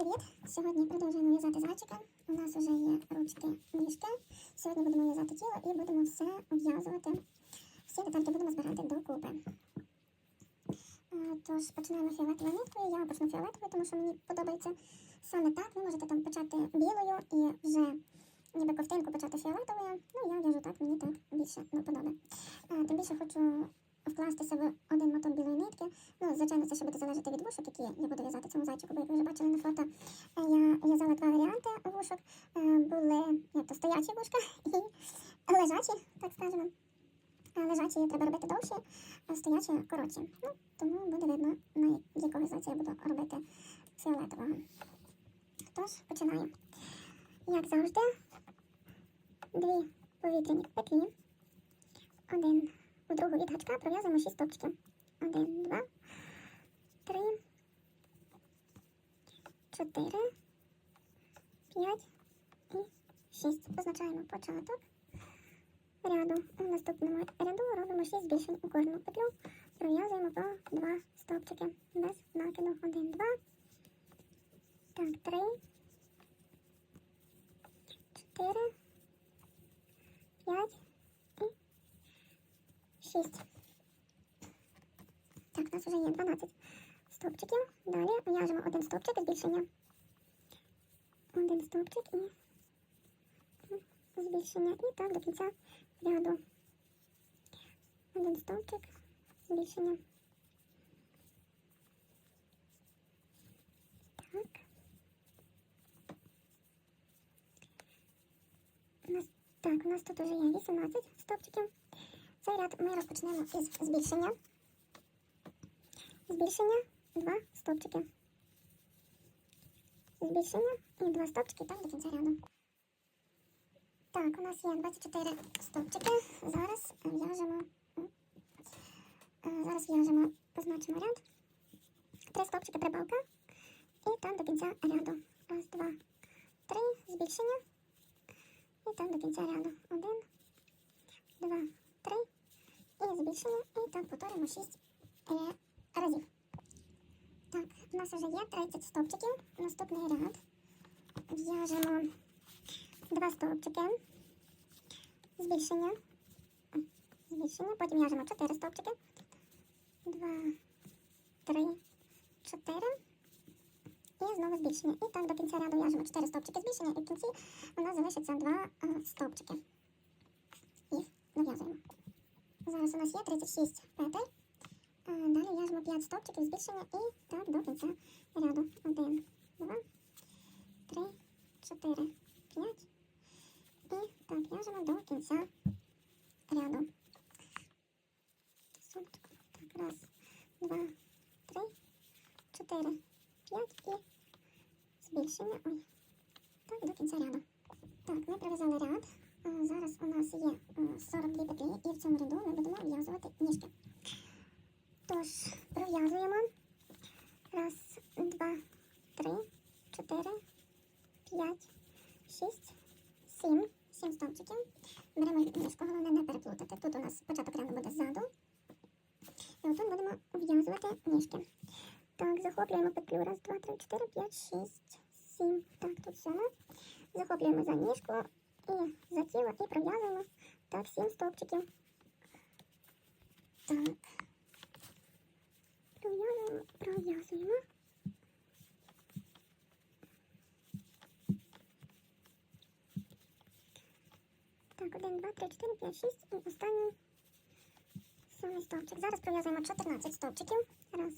Привіт! Сьогодні продовжуємо в'язати зайчика. У нас вже є ручки ніжки. Сьогодні будемо в'язати тіло і будемо все обв'язувати. Всі детальки будемо збирати докупи. Тож починаємо фіолетовою ниткою. Я почну фіолетовою, тому що мені подобається саме так. Ви можете там почати білою і вже ніби ковтинку почати фіолетовою. Ну, я в'яжу так, мені так більше до подоби. Е, Тим більше хочу вкластися в один моток білої нитки. Ну, звичайно, це ще буде залежати від вушок, які я буду в'язати цьому зайчику, бо як ви вже бачили на фото, е, я в'язала два варіанти вушок. Е, Були як то стоячі вушка і лежачі, так скажемо. Е, Лежачі треба робити довші, а стоячі коротші. Ну, тому буде видно, на якого зайця я буду робити фіолетового. Тож, починаю. Як завжди, дві повітряні петлі. Один в другу від гачка пров'язуємо 6 стопчиків. Один, два, три, чотири, п'ять і шість. Позначаємо початок ряду. У наступному ряду робимо 6 збільшень у кожну петлю. Пров'язуємо по 2 стопчики без накиду. Один, два. Так, три, чотири, п'ять 6. Так, у нас вже є 12 стовпчиків. Далі в'яжемо один стовпчик збільшення. Один стовпчик і збільшення. І так до кінця ряду. Один стовпчик, збільшення. Так. У нас, так, у нас тут вже є 18 стовпчиків. Цей ряд ми розпочнемо із збільшення. Збільшення, два стовпчики. Збільшення і два стовпчики так до кінця ряду. Так, у нас є 24 стовпчики. Зараз в'яжемо. е, Зараз в'яжемо, позначимо ряд. Три стовпчики прибавка. І так до кінця ряду. Раз, два, три, збільшення. І так до кінця ряду. Один, два, І збільшення. І так повторимо 6 разів. Так, у нас вже є 30 стовпчиків. Наступний ряд. В'яжемо два стовпчики. Збільшення. Збільшення. Потім в'яжемо 4 стовпчики. Два, три, чотири. І знову збільшення. І так до кінця ряду в'яжемо 4 стовпчики збільшення, і в кінці у нас залишиться 2 е, стовпчики. Їх нав'язуємо. Зараз у нас є 36 петель. Далі в'яжемо 5 стовпчиків збільшення і так до кінця ряду. 1, 2, 3, 4, 5. І так в'яжемо до кінця ряду. Стовпчик. Так, раз, два, три, чотири, п'ять і збільшення. Ой. Так, до кінця ряду. Так, ми пров'язали ряд. Е, Зараз у нас є е, 42 петлі, і в цьому ряду ми будемо в'язувати ніжки. Тож, пров'язуємо. Раз, два, три, чотири, п'ять, шість, сім. Сім стовпчиків. Беремо ніжку, головне не переплутати. Тут у нас початок ряду буде ззаду. І отут будемо в'язувати ніжки. Так, захоплюємо петлю. Раз, два, три, чотири, п'ять, шість, сім. Так, тут сьома. Захоплюємо за ніжку і за тіло і пров'язуємо. Так, сім стовпчиків. Так. Пров'язуємо, пров'язуємо. Так, один, два, три, чотири, п'ять, шість. І останній сьомий стовпчик. Зараз пров'язуємо 14 стовпчиків. Раз,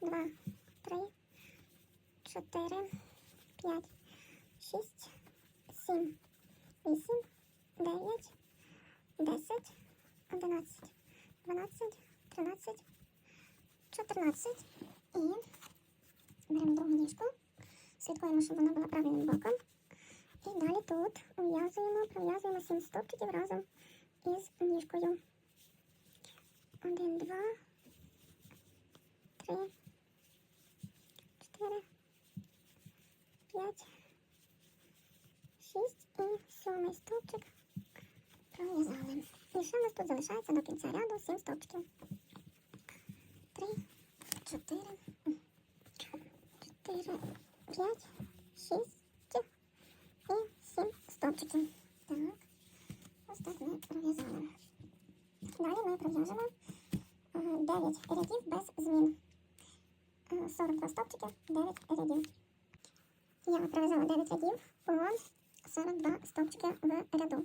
два, три, чотири, п'ять, шість, сім, вісім, дев'ять, десять, одинадцять, дванадцять, тринадцять, чотирнадцять. І беремо другу ніжку. Слідкуємо, щоб вона була правильним боком. І далі тут ув'язуємо, пров'язуємо 7 стовпчиків разом із ніжкою. Один, два, три, чотири, п'ять, шість і сьомий стовпчик пров'язали. І ще у нас тут залишається до кінця ряду 7 стовпчиків. Три, чотири, чотири, п'ять, шість і сім стовпчиків. Так, ось так ми пров'язали. Далі ми пров'яжемо е, 9 рядів без змін. Е, 42 стовпчики, 9 рядів. Я пров'язала 9 рядів по 42 стовпчики в ряду.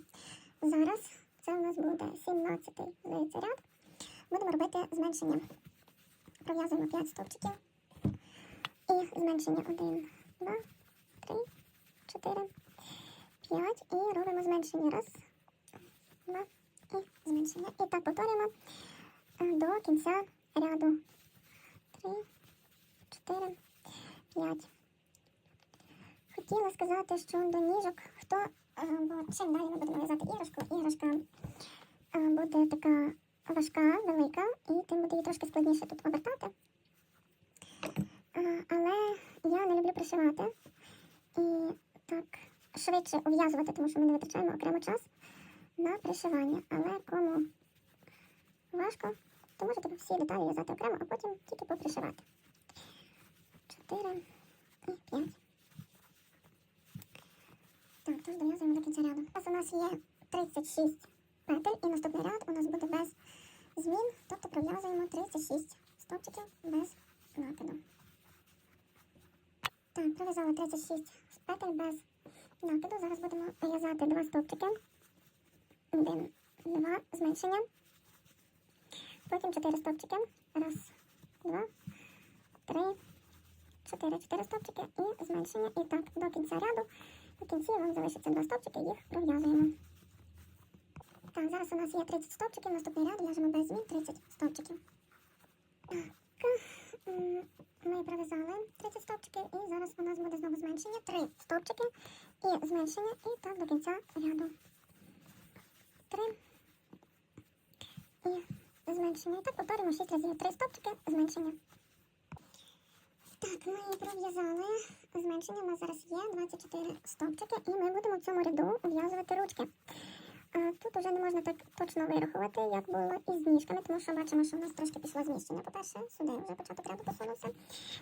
Зараз це у нас буде 17 здається, ряд. Будемо робити зменшення. Пров'язуємо 5 стовпчиків. І зменшення 1, 2, 3, 4, 5. І робимо зменшення. Раз, два і зменшення. І так повторюємо е, до кінця ряду. 3, 4, 5. Хотіла сказати, що до ніжок, хто, е, бо далі ми будемо в'язати іграшку, іграшка е, буде така важка, велика, і тим буде її трошки складніше тут обертати. Е, Але я не люблю пришивати і так швидше ув'язувати, тому що ми не витрачаємо окремо час на пришивання. Але кому важко, то можете всі деталі в'язати окремо, а потім тільки попришивати. 4 і 5. Так, тож дов'язуємо до кінця ряду. Зараз у нас є 36 петель, і наступний ряд у нас буде без змін, тобто пров'язуємо 36 стовпчиків без накиду. Так, пров'язала 36 петель без накиду. Зараз будемо в'язати два стовпчики. Один, два, зменшення. Потім 4 стовпчики. Раз, два, три, чотири. Чотири стовпчики і зменшення. І так, до кінця ряду. В кінці вам залишиться два стовпчики, їх пров'язуємо. Так, зараз у нас є 30 стовпчиків, наступний ряд в'яжемо без змін 30 стовпчиків. Так, ми пров'язали 30 стовпчиків, і зараз у нас буде знову зменшення. 3 стовпчики і зменшення, і так до кінця ряду. 3 і зменшення. І так повторюємо 6 разів. 3 стовпчики, зменшення. Так, ми пров'язали зменшення. У нас зараз є 24 стовпчики, і ми будемо в цьому ряду в'язувати ручки. Тут вже не можна так точно вирахувати, як було із ніжками, тому що бачимо, що в нас трошки пішло зміщення. По-перше, сюди вже початок ряду посунувся.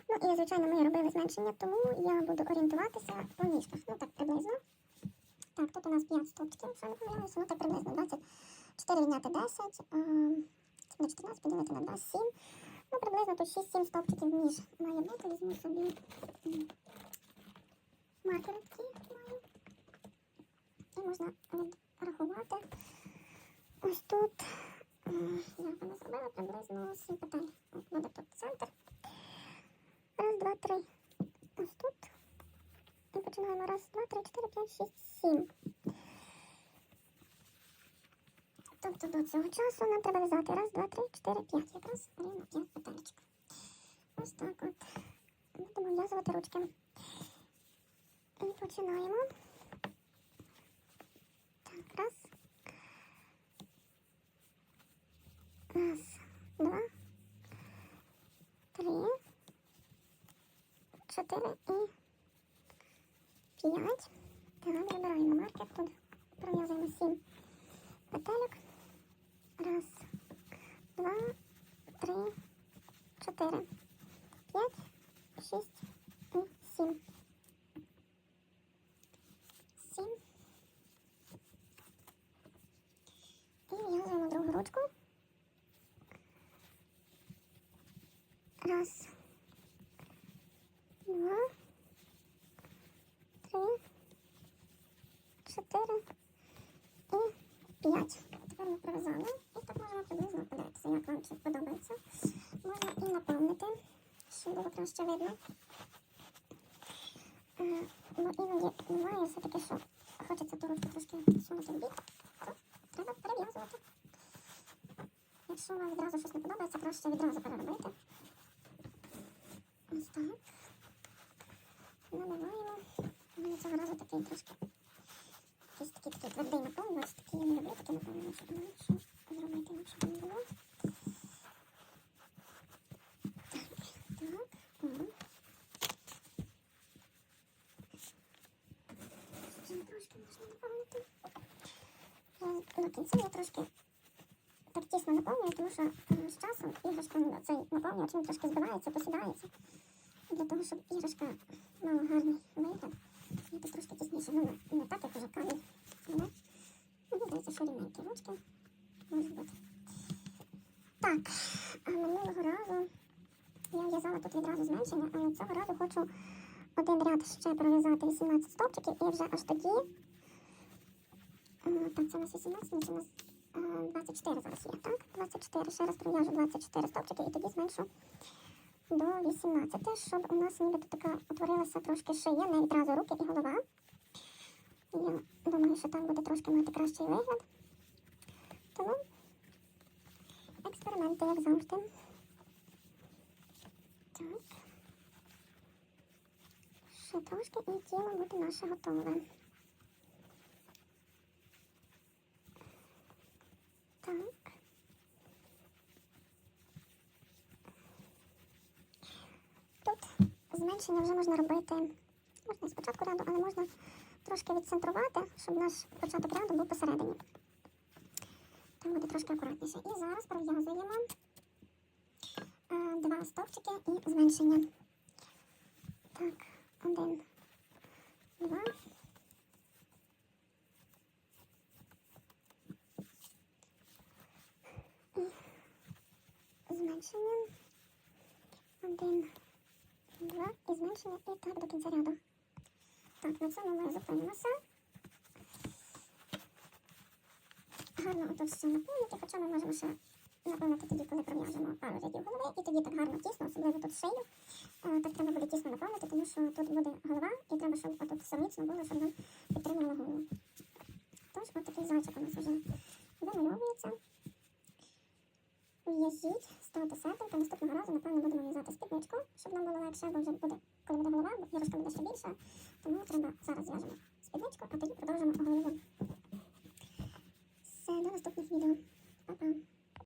Ну і звичайно, ми робили зменшення, тому я буду орієнтуватися по ніжках. Ну так приблизно. Так, тут у нас 5 стовпчиків, що не помиляюся, ну так приблизно 24 відняти 10, а, на 14 поділити на 2, 7. Ну, приблизно тут 6-7 стовпчиків ніж має бути. Візьму собі маркери маю. І можна відрахувати. Ось тут, як вона зробила, приблизно 7 петель. Буде тут центр. Раз, два, три. Ось тут. І починаємо. Раз, два, три, чотири, п'ять, шість, сім. Тобто до цього часу нам треба в'язати раз, два, три, чотири, п'ять. Якраз рівно п'ять петелечок. Ось так от. Будемо в'язувати ручки. І починаємо. Так, раз. Раз, два, три, чотири і п'ять. Так, вибираємо маркер. Тут пров'язуємо сім петелек. Два, три, чотири, п'ять, шість і сім. Сім. І в'язуємо другу ручку. Раз, два, три, чотири і п'ять. Тепер ми прив'язали. Приблизно подивитися, як вам це подобається. Можна і наповнити, щоб було краще видно. Е, Бо іноді буває все-таки, що хочеться ручку трошки сунути в бік, то треба перев'язувати. Якщо вам відразу щось не подобається, краще відразу переробити. Ось так. Наливаємо. У мене цього разу такий трошки якийсь такий такий твердий наповнювач, такий я не люблю наповнювач, але що ну, На кінці я трошки так тісно наповнюю, тому що з часом іграшка, ну, цей наповнювач, він трошки збивається, посідається. Для того, щоб іграшка мала гарний вигляд. Я тут трошки тісніше, ну не, так, як уже камінь. Мені здається, що рівненькі ручки можуть бути. Так, минулого разу я в'язала тут відразу зменшення, але цього разу хочу один ряд ще пров'язати 18 стовпчиків і вже аж тоді. е, Так, це у нас 18, ні, це у нас е, 24 зараз є, так? 24. Ще раз пров'яжу 24 стовпчики і тоді зменшу до 18, щоб у нас ніби тут така утворилася трошки шия, не відразу руки і голова. Я думаю, що так буде трошки мати кращий вигляд. Тому експерименти, як завжди. Так. Ще трошки і тіло буде наше готове. Так. Тут зменшення вже можна робити, можна і спочатку ряду, але можна трошки відцентрувати, щоб наш початок ряду був посередині. Так буде трошки акуратніше. І зараз пров'язуємо е, два стовпчики і зменшення. Так, один, два. І зменшення. Один, два і зменшення. І так до кінця ряду. Так, на цьому ми зупинимося. Гарно отут все наповнити, хоча ми можемо ще наповнити тоді, коли пров'яжемо пару рядів голови, і тоді так гарно тісно, особливо тут шию. Е, Так треба буде тісно наповнити, тому що тут буде голова, і треба, щоб отут все було, щоб нам підтримувало голову. Тож, от такий зайчик у нас вже вимальовується. В'яжіть, ставте сетинг, наступного разу, напевно, будемо в'язати спідничку, щоб нам було легше, бо вже буде, коли буде голова, бо іграшка буде ще більша. Тому треба зараз зв'яжемо спідничку, а тоді продовжимо голову. Все, до наступних відео. Па-па.